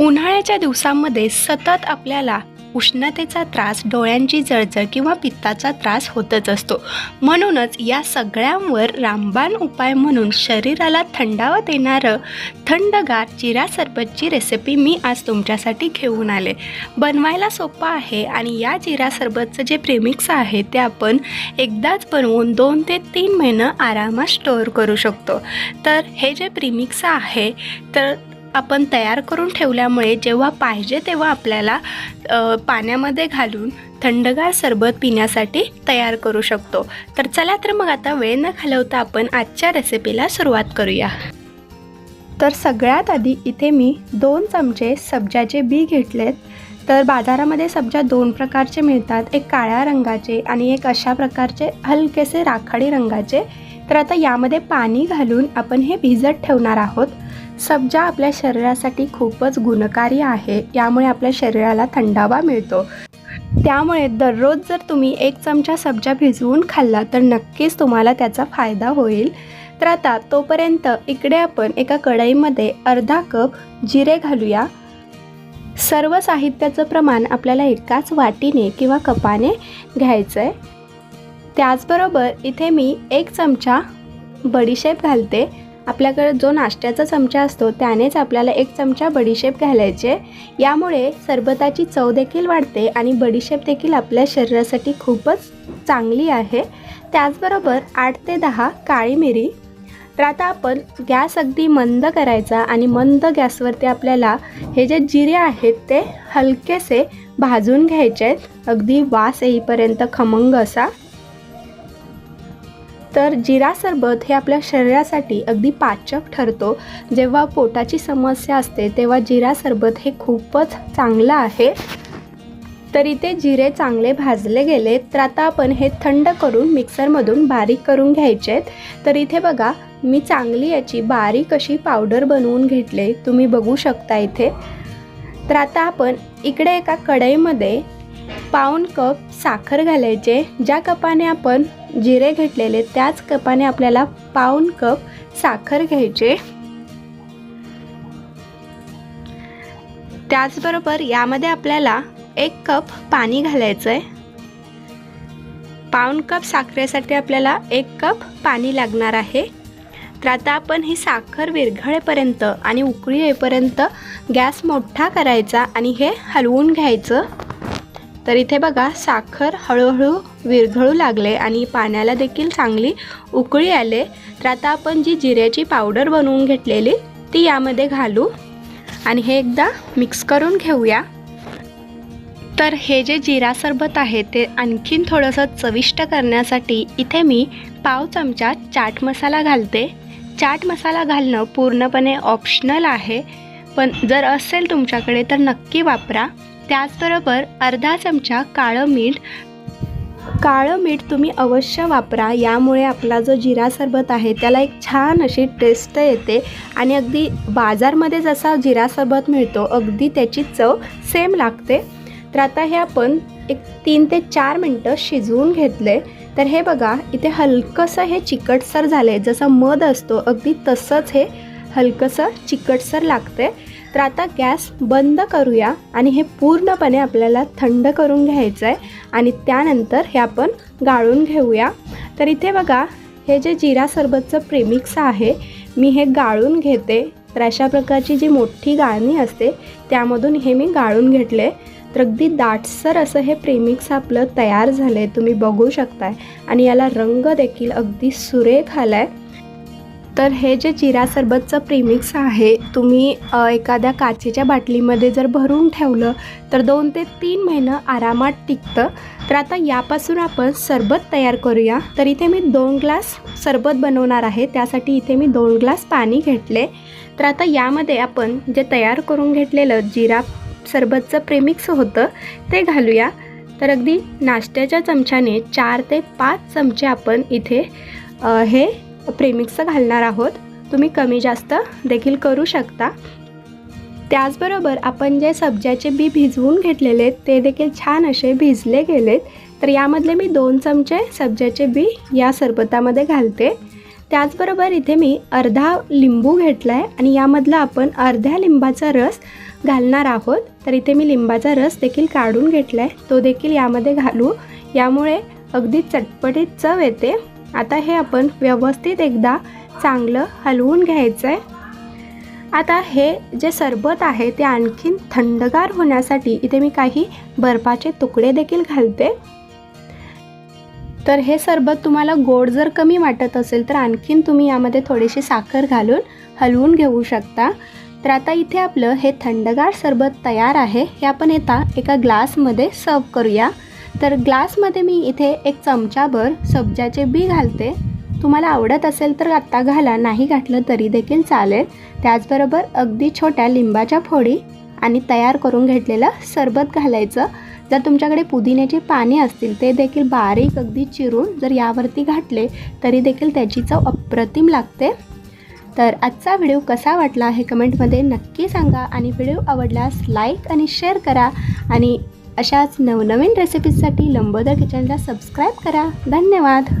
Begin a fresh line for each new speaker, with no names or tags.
उन्हाळ्याच्या दिवसांमध्ये सतत आपल्याला उष्णतेचा त्रास डोळ्यांची जळजळ किंवा पित्ताचा त्रास होतच असतो. म्हणूनच या सगळ्यांवर रामबाण उपाय म्हणून शरीराला थंडावा देणारं थंडगार जिरा सरबतची रेसिपी मी आज तुमच्यासाठी घेऊन आले. बनवायला सोपं आहे आणि या जिरा सरबतचं जे प्रेमिक्स आहे ते आपण एकदाच बनवून दोन ते तीन महिनं आरामात स्टोअर करू शकतो. तर हे जे प्रिमिक्स आहे तर आपण तयार करून ठेवल्यामुळे जेव्हा पाहिजे तेव्हा आपल्याला पाण्यामध्ये घालून थंडगार सरबत पिण्यासाठी तयार करू शकतो. तर चला तर मग आता वेळ न घालवता आपण आजच्या रेसिपीला सुरुवात करूया. तर सगळ्यात आधी इथे मी दोन चमचे सब्जाचे बी घेतलेत. तर बाजारामध्ये सब्जा दोन प्रकारचे मिळतात. एक काळ्या रंगाचे आणि एक अशा प्रकारचे हलकेसे राखाडी रंगाचे. तर आता यामध्ये पाणी घालून आपण हे भिजत ठेवणार आहोत. सब्जा आपल्या शरीरासाठी खूपच गुणकारी आहे. यामुळे आपल्या शरीराला थंडावा मिळतो. त्यामुळे दररोज जर तुम्ही एक चमचा सब्जा भिजवून खाल्ला तर नक्कीच तुम्हाला त्याचा फायदा होईल. तर आता तोपर्यंत इकडे आपण एका कढईमध्ये अर्धा कप जिरे घालूया. सर्व साहित्याचं प्रमाण आपल्याला एकाच वाटीने किंवा कपाने घ्यायचं आहे त्याचबरोबर इथे मी एक चमचा बडीशेप घालते. आपल्याकडे जो नाश्त्याचा चमचा असतो त्यानेच आपल्याला एक चमचा बडीशेप घालायचे. यामुळे सरबताची चव देखील वाढते आणि बडीशेप देखील आपल्या शरीरासाठी खूपच चांगली आहे. त्याचबरोबर आठ ते दहा काळी मिरी. तर आता आपण गॅस अगदी मंद करायचा आणि मंद गॅसवरती आपल्याला हे जे जिरे आहेत ते हलकेसे भाजून घ्यायचे आहेत. अगदी वास येईपर्यंत खमंग असा. तर जिरा सरबत हे आपल्या शरीरासाठी अगदी पाचक ठरतो. जेव्हा पोटाची समस्या असते तेव्हा जिरा सरबत हे खूपच चांगलं आहे. तर इथे जिरे चांगले भाजले गेले तर आता आपण हे थंड करून मिक्सरमधून बारीक करून घ्यायचे. आहेत तर इथे बघा मी चांगली याची बारीक अशी पावडर बनवून घेतले. तुम्ही बघू शकता इथे. तर आता आपण इकडे एका कढईमध्ये पाऊण कप साखर घालायचे. ज्या कपाने आपण जिरे घेतलेले त्याच कपाने आपल्याला पाऊण कप साखर घ्यायचे. त्याचबरोबर यामध्ये आपल्याला एक कप पाणी घालायचं आहे पाऊण कप साखरेसाठी आपल्याला एक कप पाणी लागणार आहे. तर आता आपण ही साखर विरघळेपर्यंत आणि उकळी येईपर्यंत गॅस मोठा करायचा आणि हे हलवून घ्यायचं. तर इथे बघा साखर हळूहळू विरघळू लागले आणि पाण्याला देखील चांगली उकळी आले. तर आता आपण जी जिऱ्याची पावडर बनवून घेतलेली ती यामध्ये घालू. आणि हे एकदा मिक्स करून घेऊया. तर हे जे जिरा सरबत आहे ते आणखीन थोडंसं चविष्ट करण्यासाठी इथे मी पाव चमचा चाट मसाला घालते. चाट मसाला घालणं पूर्णपणे ऑप्शनल आहे. पण जर असेल तुमच्याकडे तर नक्की वापरा. त्याचबरोबर अर्धा चमचा काळं मीठ. काळं मीठ तुम्ही अवश्य वापरा. यामुळे आपला जो जिरा सरबत आहे त्याला एक छान अशी टेस्ट येते. आणि अगदी बाजारमध्ये जसा जिरा सरबत मिळतो अगदी त्याची चव सेम लागते. तर आता हे आपण एक तीन ते चार मिनटं शिजवून घेतले. तर हे बघा इथे हलकंसं हे चिकटसर झालं आहे जसं मध असतो अगदी तसंच हे हलकंसं चिकटसर लागते तर आता गॅस बंद करूया आणि हे पूर्णपणे आपल्याला थंड करून घ्यायचं आहे आणि त्यानंतर हे आपण गाळून घेऊया. तर इथे बघा हे जे जिरा सरबतचं प्रेमिक्स आहे मी हे गाळून घेते. तर अशा प्रकारची जी मोठी गाळणी असते त्यामधून हे मी गाळून घेतले तर अगदी दाटसर असं हे प्रेमिक्स आपलं तयार झालं आहे तुम्ही बघू शकताय. आणि याला रंग देखील अगदी सुरेख आला आहे तर हे जे जिरा सरबतचं प्रिमिक्स आहे तुम्ही एखाद्या काचेच्या बाटलीमध्ये जर भरून ठेवलं तर दोन ते तीन महिनं आरामात टिकतं. तर आता यापासून आपण सरबत तयार करूया. तर इथे मी दोन ग्लास सरबत बनवणार आहे. त्यासाठी इथे मी दोन ग्लास पाणी घेतले. तर आता यामध्ये आपण जे तयार करून घेतलेलं जिरा सरबतचं प्रेमिक्स होतं ते घालूया. तर अगदी नाश्त्याच्या चमच्याने चार ते पाच चमचे आपण इथे हे प्रेमिक्सचं घालणार आहोत. तुम्ही कमी जास्त देखील करू शकता. त्याचबरोबर आपण जे सब्ज्याचे बी भिजवून घेतलेले आहेत ते देखील छान असे भिजले गेलेत. तर यामधले मी दोन चमचे सब्ज्याचे बी या सरबतामध्ये घालते. त्याचबरोबर इथे मी अर्धा लिंबू घेतला आहे आणि यामधला आपण अर्ध्या लिंबाचा रस घालणार आहोत. तर इथे मी लिंबाचा रस देखील काढून घेतला आहे तो देखील यामध्ये घालू. यामुळे अगदी चटपटीत चव येते. आता हे आपण व्यवस्थित एकदा चांगलं हलवून घ्यायचं आहे आता हे जे सरबत आहे ते आणखीन थंडगार होण्यासाठी इथे मी काही बर्फाचे तुकडे देखील घालते. तर हे सरबत तुम्हाला गोड जर कमी वाटत असेल तर आणखीन तुम्ही यामध्ये थोडीशी साखर घालून हलवून घेऊ शकता. तर आता इथे आपलं हे थंडगार सरबत तयार आहे. हे आपण येता एका ग्लासमध्ये सर्व करूया. तर ग्लासमध्ये मी इथे एक चमचाभर सब्जाचे बी घालते. तुम्हाला आवडत असेल तर आत्ता घाला नाही घातलं तरी देखील चालेल. त्याचबरोबर अगदी छोट्या लिंबाच्या फोडी आणि तयार करून घेतलेलं सरबत घालायचं. जर तुमच्याकडे पुदिन्याची पाने असतील ते देखील बारीक अगदी चिरून जर यावरती घातले तरी देखील त्याची चव अप्रतिम लागते. तर आजचा व्हिडिओ कसा वाटला हे कमेंटमध्ये नक्की सांगा आणि व्हिडिओ आवडल्यास लाईक आणि शेअर करा आणि अशाच नवनवीन रेसिपीजसाठी लंबोदर किचनला सबस्क्राईब करा. धन्यवाद.